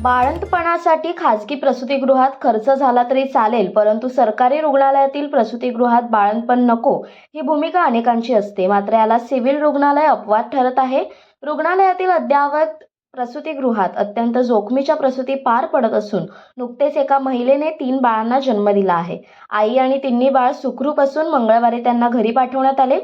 बाळंतपणासाठी खाजगी प्रसूतीगृहात खर्च झाला तरी चालेल परंतु सरकारी रुग्णालयातील प्रसूतीगृहात बाळंतपण नको. ही भूमिका अनेकांची असते. मात्र याला सिव्हिल रुग्णालय अपवाद ठरत आहे. रुग्णालयातील अद्ययावत प्रसूतीगृहात अत्यंत जोखमीच्या प्रसूती पार पडत असून नुकतेच एका महिलेने तीन बाळांना जन्म दिला आहे. आई आणि तिन्ही बाळ सुखरूप असून मंगळवारी त्यांना घरी पाठवण्यात आले.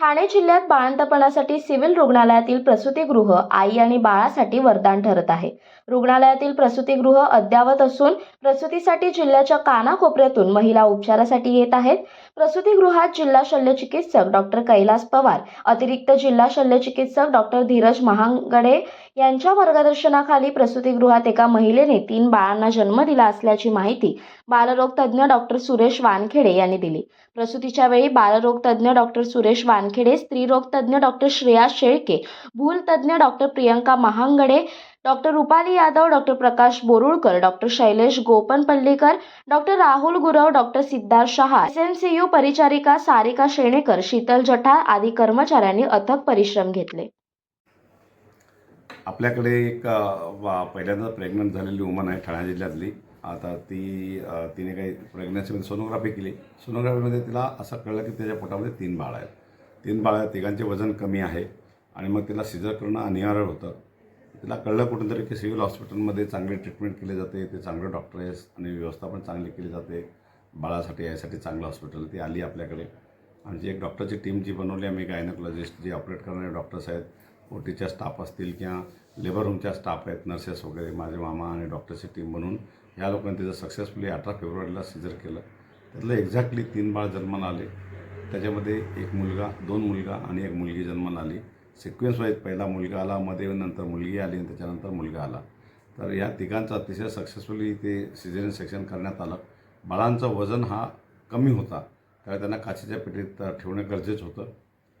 ठाणे जिल्ह्यात बाळंतपणासाठी सिव्हिल रुग्णालयातील प्रसूतीगृह आई आणि बाळासाठी वरदान ठरत आहे. रुग्णालयातील प्रसूतीगृह अद्ययावत असून प्रसूतीसाठी जिल्ह्याच्या कानाकोपऱ्यातून महिला उपचारासाठी येत आहेत. प्रसूतीगृहात जिल्हा शल्यचिकित्सक डॉक्टर कैलास पवार अतिरिक्त जिल्हा शल्यचिकित्सक डॉक्टर धीरज महांगडे यांच्या मार्गदर्शनाखाली प्रसूतीगृहात एका महिलेने तीन बाळांना जन्म दिला असल्याची माहिती बालरोग तज्ज्ञ डॉक्टर सुरेश वानखेडे यांनी दिली. प्रसूतीच्या वेळी बालरोग तज्ज्ञ डॉक्टर सुरेश वानखेडे स्त्रीरोग तज्ज्ञ डॉक्टर श्रेया शेळके भूल तज्ज्ञ doctor Priyanka Mahangade doctor Rupali Yadav doctor Prakash Borulkar doctor Shailesh Gopan Pallikar doctor Rahul Gurav doctor Siddharth Shah SMCU C U परिचारिका सारिका शेणेकर शीतल जठार आदी कर्मचाऱ्यांनी अथक परिश्रम घेतले. आपल्याकडे एक वा- पहिल्यांदा प्रेग्नंट झालेली वुमन आहे ठाणे जिल्ह्यातली. आता ती तिने काही प्रेग्नन्सीमध्ये सोनोग्राफी केली. सोनोग्राफीमध्ये तिला असं कळलं की त्याच्या पोटामध्ये तीन बाळ आहेत. तीन बाळ आहेत तिघांचे वजन कमी आहे आणि मग तिला सिजर करणं अनिवार्य होतं. तिला कळलं कुठूनतरी की सिव्हिल हॉस्पिटलमध्ये चांगले ट्रीटमेंट केले जाते ते चांगले डॉक्टर आहेत आणि व्यवस्था पण चांगली केली जाते. बाळासाठी यासाठी चांगलं हॉस्पिटल ती आली आपल्याकडे. आमची एक डॉक्टरची टीम जी बनवली आम्ही गायनोकॉलॉजिस्ट जे ऑपरेट करणारे डॉक्टर्स आहेत ओटीच्या स्टाफ असतील किंवा लेबर रूमच्या स्टाफ आहेत नर्सेस वगैरे माझे मामा आणि डॉक्टरची टीम बनवून ह्या लोकांनी तिचं सक्सेसफुली अठरा फेब्रुवारीला सिजर केलं. त्यातलं एक्झॅक्टली तीन बाळ जन्माला आले. त्याच्यामध्ये एक मुलगा दोन मुलगा आणि एक मुलगी जन्माला आली. सिक्वेन्स वाईज पहिला मुलगा आला मध्ये नंतर मुलगी आली आणि त्याच्यानंतर मुलगा आला. तर या तिघांचं अतिशय सक्सेसफुली ते सिझेरियन सेक्शन करण्यात आलं. बाळांचं वजन हा कमी होता. त्यामुळे त्यांना काचेच्या पेटीत ठेवणं गरजेचं होतं.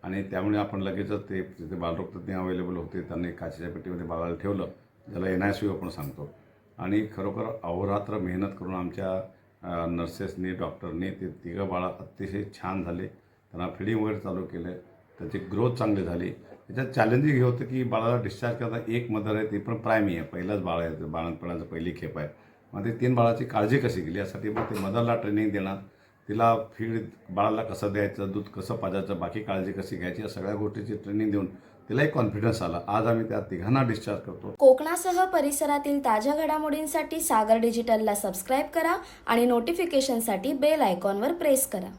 आणि त्यामुळे आपण लगेचच ते तिथे बालरोगतज्ञ अवेलेबल होते त्यांनी काचेच्या पेटीमध्ये बाळाला ठेवलं. ज्याला एन आय सी आपण सांगतो. आणि खरोखर अहोरात्र मेहनत करून आमच्या नर्सेसनी डॉक्टरनी ते तिघं बाळा अतिशय छान झाले. त्यांना फिडिंग वगैरे चालू केलं. त्याची ग्रोथ चांगली झाली. त्याच्यात चॅलेंजिंग हे होतं की बाळाला डिस्चार्ज करता एक मदर आहे ती पण प्रायमी आहे. पहिलाच बाळ आहे बाळणपणाचं पहिली खेप आहे. मग ते तीन बाळाची काळजी कशी केली? यासाठी मग ते मदरला ट्रेनिंग देणं तिला फीड बाळाला कसं द्यायचं दूध कसं पाजायचं बाकी काळजी कशी घ्यायची या सगळ्या गोष्टीची ट्रेनिंग देऊन तिला एक कॉन्फिडन्स आला. आज आम्ही त्या तिघांना डिस्चार्ज करतो. कोकणासह परिसरातील ताज्या घडामोडींसाठी सागर डिजिटलला सबस्क्राईब करा आणि नोटिफिकेशनसाठी बेल आयकॉनवर प्रेस करा.